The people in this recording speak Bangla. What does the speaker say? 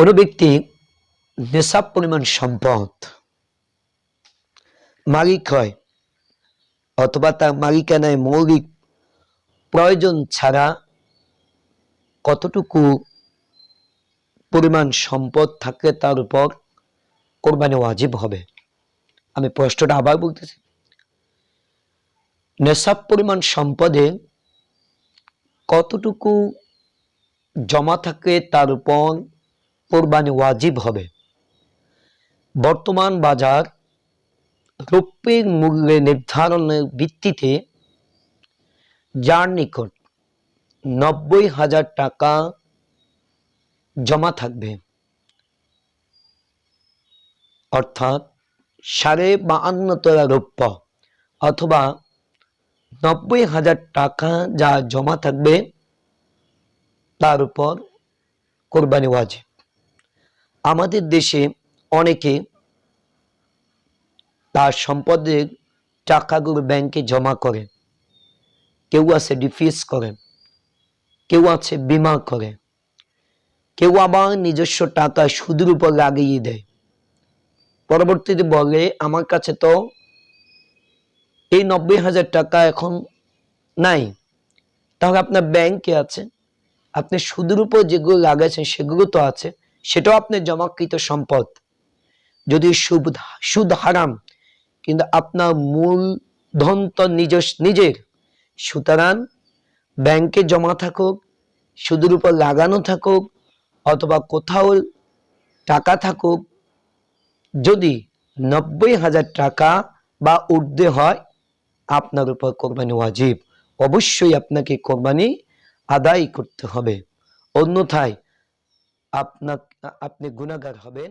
কোনো ব্যক্তি নেশাব পরিমাণ সম্পদ, মালিক হয় অথবা তার মালিকানায় মৌলিক প্রয়োজন ছাড়া কতটুকু পরিমাণ সম্পদ থাকলে তার উপর কোরবানি ওয়াজিব হবে। আমি প্রশ্নটা আবার বলতেছি। নেশাব পরিমাণ সম্পদে কতটুকু জমা থাকে তার উপর কোরবানি ওয়াজিব হবে। বর্তমান বাজার রৌপ্যের মূল্যে নির্ধারণের ভিত্তিতে যার নিকট নব্বই হাজার টাকা জমা থাকবে, অর্থাৎ সাড়ে বাহান্ন তোলা রৌপ্য অথবা নব্বই হাজার টাকা যা জমা থাকবে, তার উপর কোরবানি ওয়াজিব। আমাদের দেশে অনেকে তার সম্পদের টাকাগুলো ব্যাংকে জমা করে। কেউ আছে ডিফিস করে, কেউ আছে বিমা করে, কেউ আবার নিজস্ব টাকা সুদের উপর লাগিয়ে দেয়। পরবর্তীতে বলে, আমার কাছে তো এই নব্বই হাজার টাকা এখন নাই। তাহলে আপনার ব্যাংকে আছে। আপনি সুদের উপর যেগুলো লাগাইছেন সেগুলো তো আছে। সেটাও আপনার জমাকৃত সম্পদ। যদি সুদ হারাম, কিন্তু আপনার মূল ধন তো নিজের। সুতরাং ব্যাংকে জমা থাকুক, সুদের উপর লাগানো থাকুক, অথবা কোথাও টাকা থাকুক, যদি নব্বই হাজার টাকা বা ঊর্ধ্বে হয়, আপনার উপর কোরবানি ওয়াজিব। অবশ্যই আপনাকে কোরবানি আদায় করতে হবে। অন্যথায় আপনার আপনি গুণাগার হবেন।